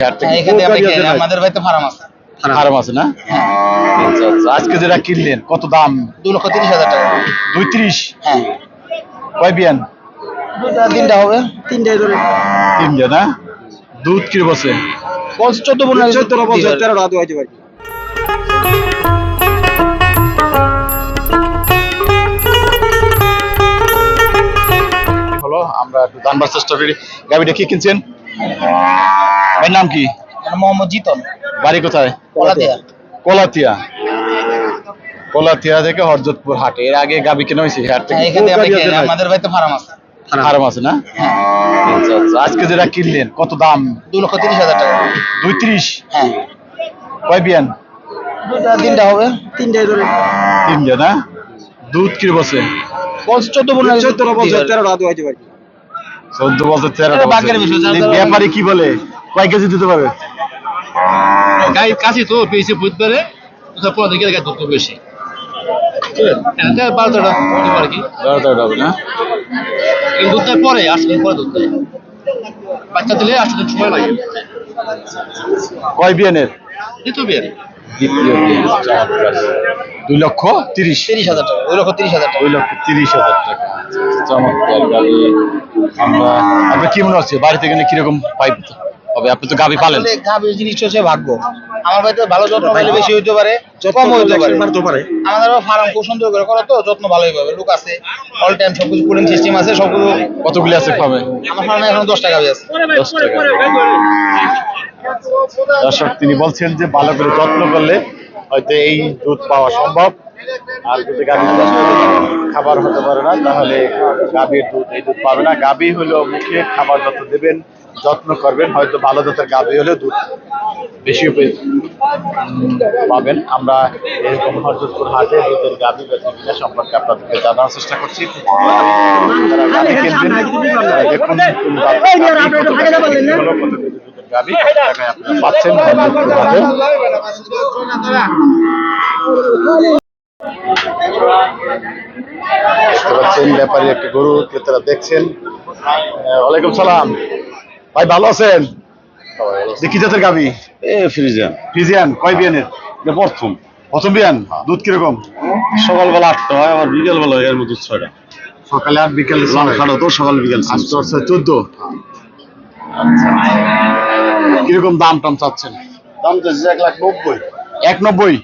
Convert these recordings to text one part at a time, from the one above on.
হ্যাঁ, এখান থেকে কোথায় আমরা গেছেন কিনি, ভাই? আমাদের বাড়িতে ফার্ম আছে। ফার্ম আছে না? আচ্ছা আচ্ছা আজকে যেটা কিনলেন কত দাম? দু লক্ষ তিরিশ হাজার টাকা। দুই ত্রিশ? হ্যাঁ। কয় বিয়ান? তিনটা হবে। তিনটাই ধরে। তিনটে না? দুধ কি বসে? চোদ্দ পনেরো চোদ্দ বছর হলো আমরা একটু জানবার চেষ্টা করি। গাড়িটা কি কিনছেন? ভাইয়ের নাম কি? মোহাম্মদ জিতন। বাড়ি কোথায়? কোলাতিয়া। কোলাতিয়া। থেকে হরজতপুর হাটে। এর আগে গাবি কেনা হয়েছে হাট থেকে? হ্যাঁ, এখান থেকে? আমাদের বাড়িতে ফার্ম আছে। ফার্ম আছে না? আচ্ছা আচ্ছা। আজকে যেটা কিনলেন কত দাম? দু লক্ষ তিরিশ হাজার টাকা। দুই ত্রিশ? হ্যাঁ। কয় বিয়ান? দুটা তিনটা হবে। তিনটাই ধরে। তিনটে না? দুধ কি বসে? চোদ্দ পনেরো চোদ্দ বছর তেরোটা চোদ্দ বছর ব্যাপারে কি বলে? কয় কেজি দিতে পারবে গাই কাছে তো পেয়েছে বুধবারে কোথাও পনেরো থেকে দুধ বেশি। এটা বারো তেরোটা হতে পারে কি? বারো হবে না? কিন্তু দুধ পরে আটশো পরে দুধ দেয় বাচ্চা দিলে আটশো সময় লাগে। কয় বিয়ানের দ্বিতীয় বিয়ে। দ্বিতীয় দুই লক্ষ তিরিশ। তিরিশ হাজার টাকা দুই লক্ষ তিরিশ হাজার টাকা। দুই লক্ষ তিরিশ হাজার টাকা। চমৎকার গাড়ি। আমরা আপনার কি মনে হচ্ছে? বাড়িতে গেলে কীরকম পাইপ? হবে আপনি তো গাবি পালেন। আসলে গাভীর জিনিসটা হচ্ছে ভাগ্য। আমার বাড়িতে ভালো যত্ন পাইলে বেশি হইতে পারে কম হইতে পারে। মারতে পারে। আমাদের ফার্ম খুব সুন্দর করে করো তো যত্ন ভালোই পাবে লোক আছে অল টাইম সবকিছু কুলিং সিস্টেম আছে সবগুলো কতগুলি আছে ফার্মে আমার ফার্মে এখন দশ টাকা আছে। দশ টাকা দর্শক তিনি বলছেন যে ভালো করে যত্ন করলে হয়তো এই দুধ পাওয়া সম্ভব। আর যদি গাভী খাবার হতে পারে না তাহলে গাভীর দুধ এই দুধ পাবে না। গাভী হলো মুখে খাবার যত দেবেন। যত্ন করবেন হয়তো ভালো জাতের গাভী হলে দুধ বেশি পাবেন আমরা এরকম হরজতপুর হাটে দুধের গাভী বেচা কিনা সম্পর্কে আপনাদেরকে জানার চেষ্টা করছি গাভী আপনারা হরজতপুর হাটে। দেখতে পাচ্ছেন ব্যাপারী একটি গরু ক্রেতারা দেখছেন ওয়ালাইকুম সালাম ভাই ভালো আছেন? দেখি জাতের গাবি? এ ফ্রিজার ফিজিয়ান কয় বিয়ানের? এটা প্রথম। প্রথম বিয়ান? দুধ কীরকম? সকালবেলা আটটা হয় আবার বিকেলবেলা এর মধ্যে ছয়টা। সকালে আট বিকেলে খাটো তো সকাল বিকেল আটটা চোদ্দ। কীরকম দাম টাম চাচ্ছেন? দাম তো এক লাখ নব্বই। এক নব্বই?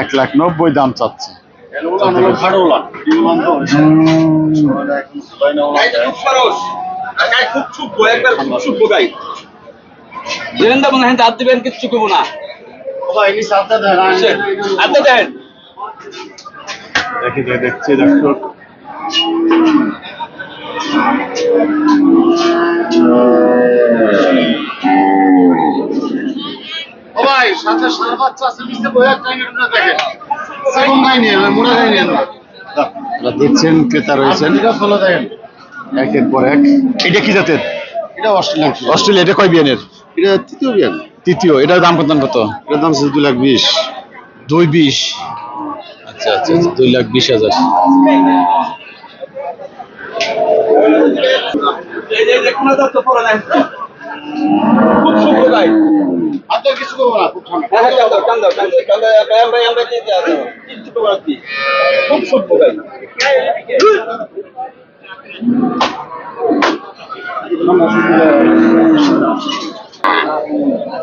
এক লাখ নব্বই দাম চাচ্ছে। খাটো লাখ দেবেন দেবেন হাত দিবেন কিচ্ছু করব না। আপনি দেন দেখি যে দেখছি দর্শক ও ভাই সাথে সার বাচ্চা আছে নিচে বইয়া টাইম না দেখেন সেগুন নাই নিয়ে মোড়া নাই নিয়ে আপনারা দেখছেন ক্রেতা রয়েছেন। ফলো দেখেন একের পর এক। এটা কি জাতের? এটা অস্ট্রেলিয়ান অস্ট্রেলিয়া এটা কয় বিয়ানের? এটা তৃতীয় বিয়ান। তৃতীয় এটার দাম কত কত? এটার দাম দুই লাখ বিশ। দুই বিশ। আচ্ছা আচ্ছা আচ্ছা, দুই লাখ বিশ হাজার। আর তো কিছু করব না খুব ঠান্ডা খুব সভ্য গাই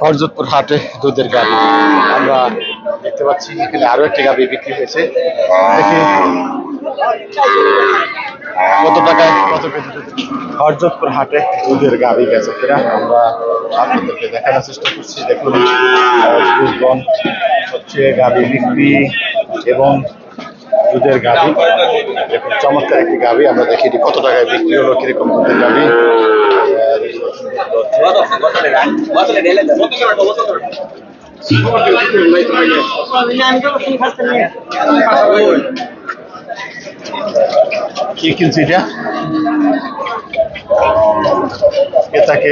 হরজতপুর হাটে দুধের গাবি আমরা দেখতে পাচ্ছি এখানে আরও একটি গাবি বিক্রি হয়েছে। কত টাকায়, কত কেজি হরজতপুর হাটে দুধের গাবি গেছে কিনা। আমরা আপনাদেরকে দেখানোর চেষ্টা করছি। দেখুন হচ্ছে গাবি বিক্রি এবং দুধের দেখুন, চমৎকার একটি গাবি আমরা দেখি এটি কত টাকায় বিক্রি হলো, কীরকম দুধের গাবি কি কিনছি এটা? এটাকে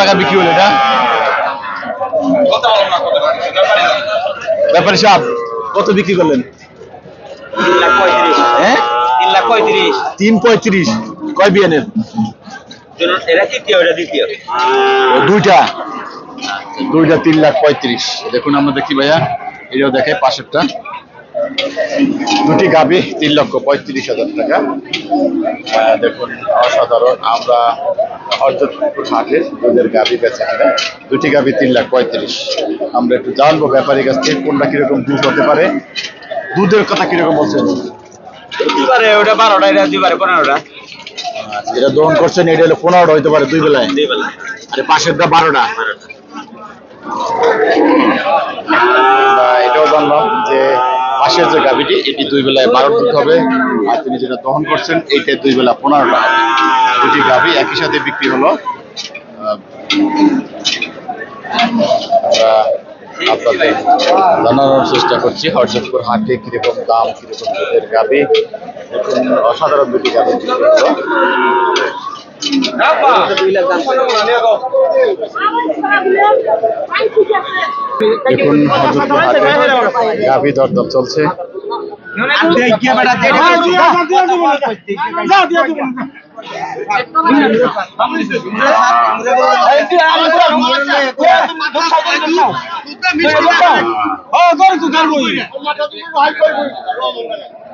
টাকা বিক্রি হলো এটা? ব্যাপারী সাহেব, কত বিক্রি করলেন? হ্যাঁ? তিন পঁয়ত্রিশ। কয় বিয়ানের দুইটা। দুইটা তিন লাখ পঁয়ত্রিশ। দেখুন আমরা দেখি ভাইয়া, এটাও দেখে পাশেরটা। দুটি গাবি তিন লক্ষ পঁয়ত্রিশ হাজার টাকা। দেখুন অসাধারণ আমরা হরজতপুর হাটে দুধের গাবি বেচা কিনা। দুটি গাবি তিন লাখ পঁয়ত্রিশ। আমরা একটু জানব ব্যাপারীর কাছ থেকে কোনটা কীরকম দুধ হতে পারে। দুধের কথা কীরকম বলছেন? দুবারে ওটা বারোটা এটা দুবারে পনেরোটা। এটা দহন করছেন এটা হলো পনেরোটা হইতে পারে দুই বেলায়? দুই বেলা আরে পাশেরটা বারোটা। এটাও জানলাম যে পাশের যে গাভিটি, এটি দুই বেলায় বারো দুধ হবে। আর তিনি যেটা দহন করছেন, এইটা দুই বেলা পনেরোটা হবে। দুটি গাভি একই সাথে বিক্রি হলো। আপনাদের জানানোর চেষ্টা করছি হরজতপুর হাটে কীরকম দাম, কীরকম দুধের গাভি অসাধারণ দুটি হলো। দেখুন গাভি দরদর চলছে।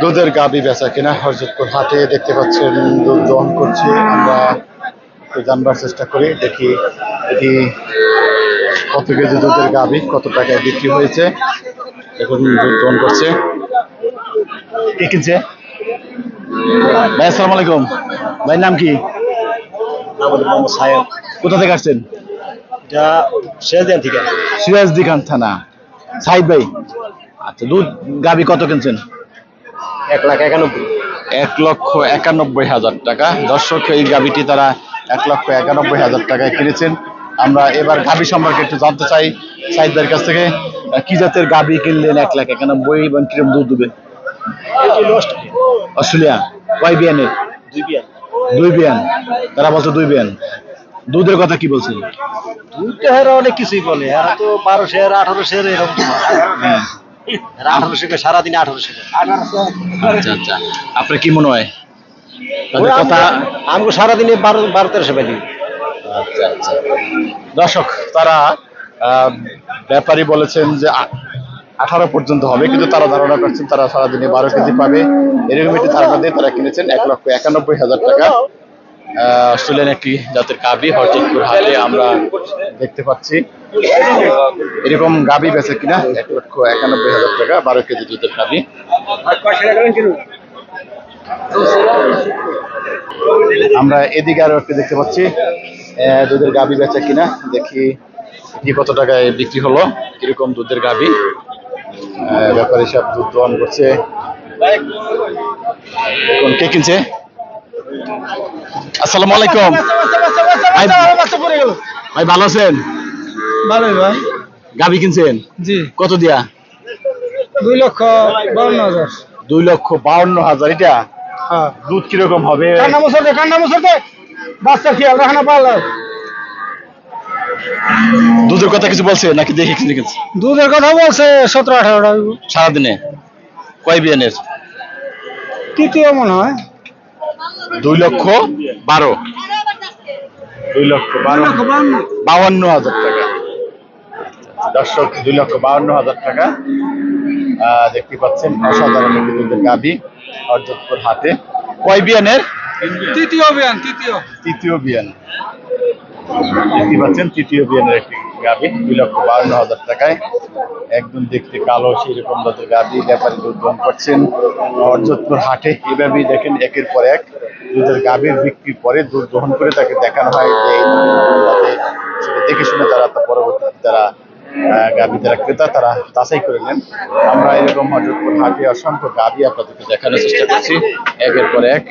দুধের গাবি বেচা কিনা হরজতপুর হাটে দেখতে পাচ্ছেন দুধ দহন করছে। আমরা জানবার চেষ্টা করি দেখি এটি কত কেজি দুধের গাবি কত টাকায় বিক্রি হয়েছে। এখন দুধ দহন করছে। কে কিনছে? ভাই আসসালামু আলাইকুম। ভাইয়ের নাম কি? সাহেব কোথা থেকে আসছেন? এটা শেষ থেকে। সিরাজদি খান থানা। সাহিদ ভাই আচ্ছা দুধ গাবি কত কিনছেন? এক লাখ একানব্বই। এক লক্ষ একানব্বই হাজার টাকা। দর্শক এই গাবিটি তারা এক লক্ষ একানব্বই হাজার টাকায় কিনেছেন। আমরা এবার গাবি সম্পর্কে একটু জানতে চাই সাইদদের কাছ থেকে। কি জাতের গাবি কিনলেন এক লাখ একানব্বই এবং কিরম দুধ দেবে অস্ট্রেলিয়া। কয় বিয়ানের? দুই বিয়ান। দুই বিয়ান। তারা বলছে দুই বিয়ান। দুধের কথা কি বলছেন? দুইটা হেরা অনেক কিছুই বলে এরা তো বারো শেয়ার আঠারো শেয়ার এরকম এরা আঠারোশো সারাদিনে আঠারোশো আচ্ছা আচ্ছা। আপনার কি মনে হয়? তাদের কথা আমাকে সারাদিনে বারো বারো তেরোশো আচ্ছা আচ্ছা। দর্শক তারা আহ, ব্যাপারী বলেছেন যে আঠারো পর্যন্ত হবে কিন্তু তারা ধারণা করছেন তারা সারাদিনে বারো কেজি পাবে। এরকম একটি ধারণা দিয়ে তারা কিনেছেন এক লক্ষ একানব্বই হাজার টাকা। অস্ট্রেলিয়ান একটি জাতের গাবি হরজতপুর হাটে আমরা দেখতে পাচ্ছি। এরকম গাবি বেছে কিনা এক লক্ষ একানব্বই হাজার টাকা বারো কেজি দুধের গাবি আমরা এদিকে আরও একটু দেখতে পাচ্ছি দুধের গাবি বেচা কিনা দেখি কি কত টাকায় বিক্রি হলো কীরকম দুধের আহ, ব্যাপারী সব দুধ দহন করছে। কে কিনছে? আসসালামু আলাইকুম। ভাই ভালো আছেন? ভালোই ভাই। গাবি কিনছেন? জি। কত দিয়া? দুই লক্ষ বাউন্ন হাজার। দুই লক্ষ বাউন্ন হাজার এটা? হ্যাঁ। দুধ কীরকম হবে? কান্না কান্না বাচ্চা খেয়াল রাখা না পারলে? দুধের কথা কিছু বলছে নাকি দেখে কিনছে দুধের কথা বলছে সতেরো আঠারোটা। সারাদিনে। কয় বিয়ানের? তৃতীয় মনে হয়। দুই লক্ষ বারো। দুই লক্ষ বাউন্ন হাজার টাকা। দর্শক দুই লক্ষ বাউন্ন হাজার টাকা। দেখতে পাচ্ছেন অসাধারণ দুধের গাবি হাটে কয় বিয়ানের? তৃতীয় বিয়ান তৃতীয়। তৃতীয় বিয়ান। দেখতে পাচ্ছেন তৃতীয় বিয়ানের একটি গাবি দুই লক্ষ বাউন্ন হাজার টাকায়। একদম দেখতে কালো সেরকম জাতের গাভী ব্যাপারে যোগদান করছেন। অযোধপুর হাটে এভাবেই দেখেন একের পর এক দুধের গাভীর বিক্রি পরে দুধ গ্রহণ করে তাকে দেখানো হয় যে এই সেটা দেখে শুনে তারা তার পরবর্তীতে তারা গাভী যারা ক্রেতা তারা তাছাই করে নেন। আমরা এরকম অযোধপুর হাটে অসংখ্য গাভী আপনাদেরকে দেখানোর চেষ্টা করছি। একের পর এক।